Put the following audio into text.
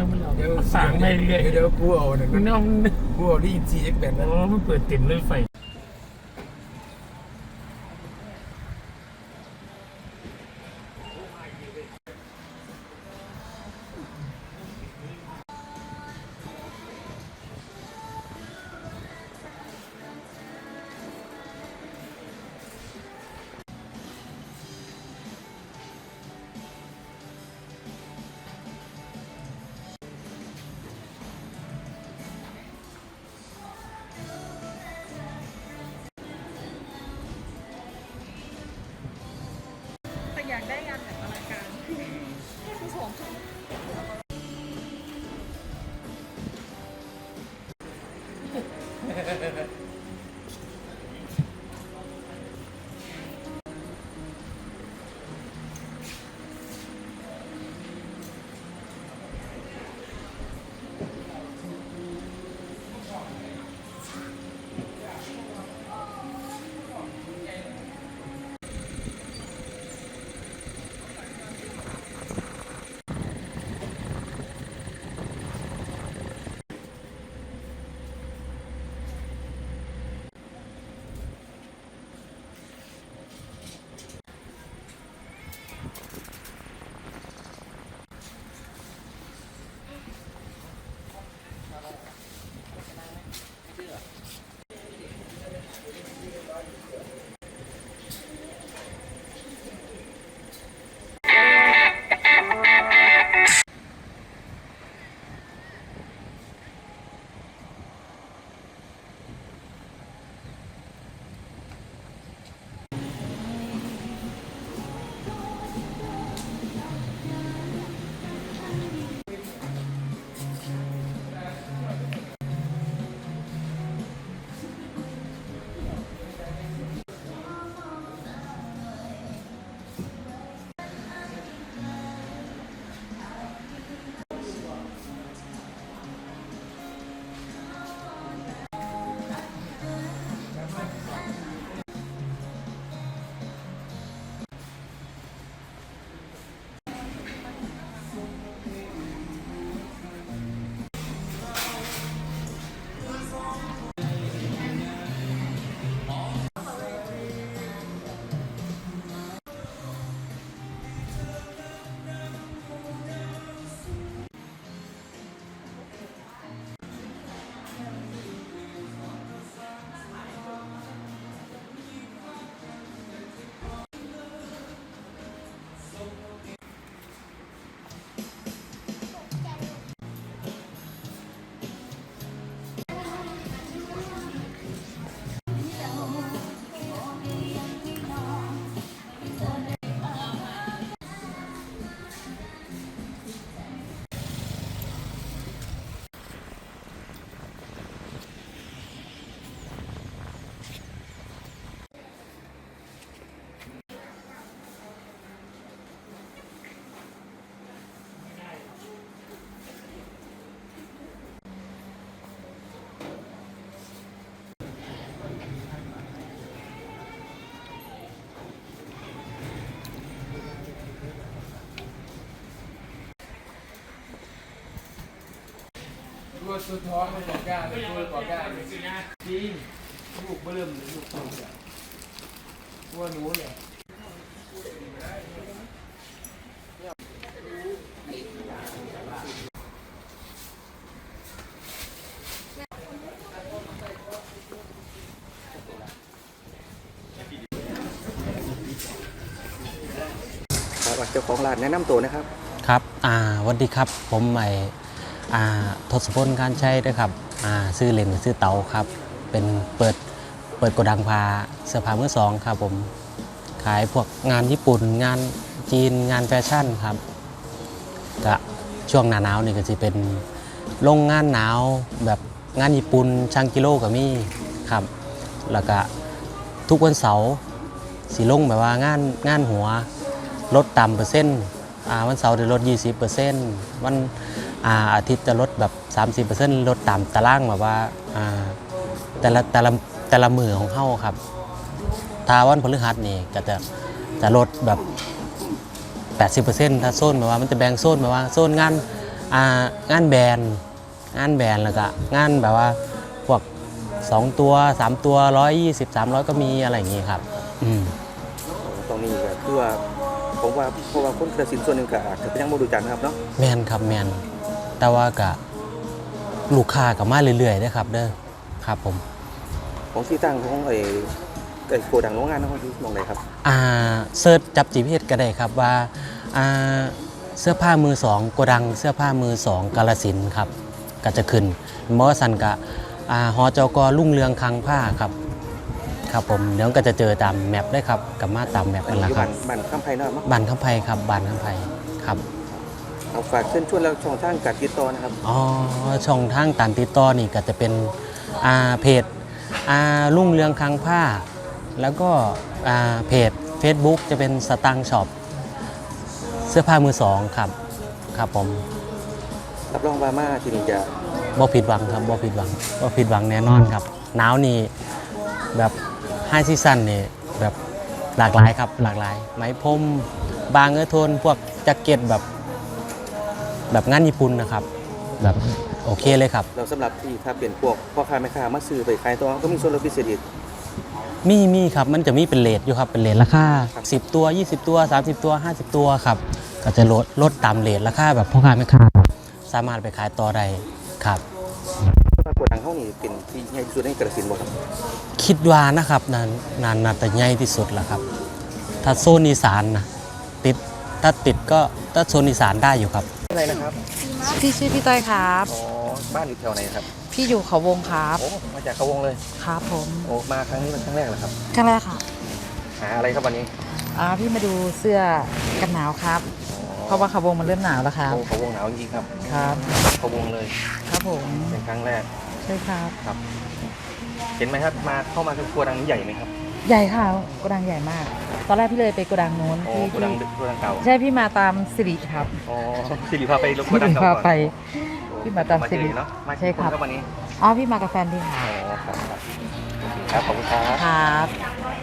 อมันเดี๋ยวสั่งไม่เรื่อยเดี๋ยวกูเอาหนึ่งน้องกูเอาดีจีเอ็กแบบโอ้วมันเปิดเต็มเลยไฟ ได้งานแบบอลังการคือสองชุ ดกูสุดท้องมันบอกกล้าเลยกูบอกกล้าจริงลูกเบิ่มเลยลูกโตเนี่ยกูว่าหนูเนี่ยครับเจ้าของร้านแนะนำตัวนะครับ ครับ อ่าสวัสดีครับ ผมไออ่ ทศพลการใช้ด้วยครับซื้อเลนซื้อเตาครับ เป็นเปิดเปิดโกดังพาเสื้อผ้ามือสองครับผมขายพวกงานญี่ปุ่นงานจีนงานแฟชั่นครับก็ช่วงหนาหนาวนี่ก็จะเป็นโรงงานหนาวแบบงานญี่ปุ่นช่างกิโลกับมี่ครับ แล้วก็ทุกวันเสาร์สีลงแบบว่างานงานหัวลดต่ำเปอร์เซ็นต์วันเสาร์จะลด 20เปอร์เซ็นต์วัน อ่าอาทิตย์จะลดแบบ 30เปอร์เซ็นต์ลดตามตารางแบบว่าอ่าแต่ละแต่ละแต่ละมือของเฮาครับถ้าวันพฤหัสนี่ก็จะจะลดแบบ 80เปอร์เซ็นต์ถ้าโซนแบบว่ามันจะแบ่งโซนแบบว่าโซนงานอ่างานแบรนด์งานแบรนด์แล้วก็งานแบบว่าพวก 2 ตัว 3 ตัว 120 300 ก็มีอะไรอย่างงี้ครับ อืมตรงนี้ก็คือว่าผมว่าเพราะว่าคนกระสินธุ์ส่วนหนึ่งก็อาจจะยังไม่รู้จักนะครับเนาะแมนครับแมน แต่ว่าก็ลูกค้าก็มาเรื่อยๆนะครับเด้อครับผมของที่ตั้งของไอ้ไอ้โกดังโรงงานนะครับอยู่ตรงไหนครับอ่าเซิร์ชจับ GPS ก็ได้ครับว่าอ่าเสื้อผ้ามือสองโกดังเสื้อผ้ามือสองกาลสินธุ์ครับก็จะขึ้นมอสันกะอ่าหอจกรุ่งเรืองคลังผ้าครับครับผมเดี๋ยวก็จะเจอตามแมปได้ครับกับมาตามแมปอักันนนี้ละอยู่ครับ้าบนบ้านข้ามไผ่นะครับเนาะบานข้ามไพครับบานข้ามไพครับ เอาฝากเชิญชวนแล้วช่องทางการติดต่อนะครับ อ๋อช่องทางการติดต่อนี่ก็จะเป็นอ่าเพจอ่ารุ่งเรืองคลังผ้า แล้วก็อ่าเพจ Facebook จะเป็นสตังช็อปเสื้อผ้ามือสองครับครับผมรับรองว่ามาที่นี่จะบ่ผิดหวังครับบ่ผิดหวังบ่ผิดหวังแน่นอนครับ หนาวนี่แบบไฮซีซั่นนี่แบบหลากหลายครับหลากหลาย ไหมพรมบางเออโทนพวกแจ็คเก็ตแบบ แบบงานญี่ปุ่นนะครับ แบบโอเคเลยครับ เราสำหรับที่ถ้าเป็นพวกพ่อค้าแม่ค้ามาซื้อไปขายต่อก็มีส่วนลดพิเศษอีก มีมีครับมันจะมีเป็นเลทอยู่ครับเป็นเลทราคาครับ 10 ตัว 20 ตัว 30 ตัว 50 ตัวครับก็จะลดลดตามเลทราคาแบบพ่อค้าแม่ค้าครับสามารถไปขายต่อได้ครับโกดังเขานี่เป็นที่ใหญ่ที่สุดในกระสินธุ์บ่ครับคิดว่านะครับนานนานนาจะใหญ่ที่สุดแล้วครับ ถ้าโซนอีสานนะติดถ้าติดก็ถ้าโซนอีสานได้อยู่ครับ อะไรนะครับ พี่ชื่อพี่ต้อยครับ อ๋อ บ้านอยู่แถวไหนครับ พี่อยู่เขาวงครับ โอ้ มาจากเขาวงเลย ครับผม โอ้ มาครั้งนี้เป็นครั้งแรกเหรอครับ ครั้งแรกค่ะ หาอะไรครับวันนี้ อ่า พี่มาดูเสื้อกันหนาวครับ เพราะว่าเขาวงมันเริ่มหนาวแล้วครับโอ้เขาวงหนาวจริงๆครับ ครับเขาวงเลย ครับผม เป็นครั้งแรก ใช่ครับ ครับ เห็นไหมครับ มาเข้ามาคือโกดังใหญ่ไหมครับ ใหญ่ค่ะโกดังใหญ่มาก ตอนแรกพี่เลยไปโกดังนู้นโอ้ที่โกดังโกดังเก่าใช่พี่มาตามสิริครับอ๋อสิริพาไปลงโกสิดังริเก่าพาก่อนไป พี่มาตามมาสิเจอริเนาะมาใช่ครับกี่นวันนี้อ๋อพี่มากับแฟนพี่ค่ะอ๋อครับครับโอเคครับขอบคุณครับ ครับ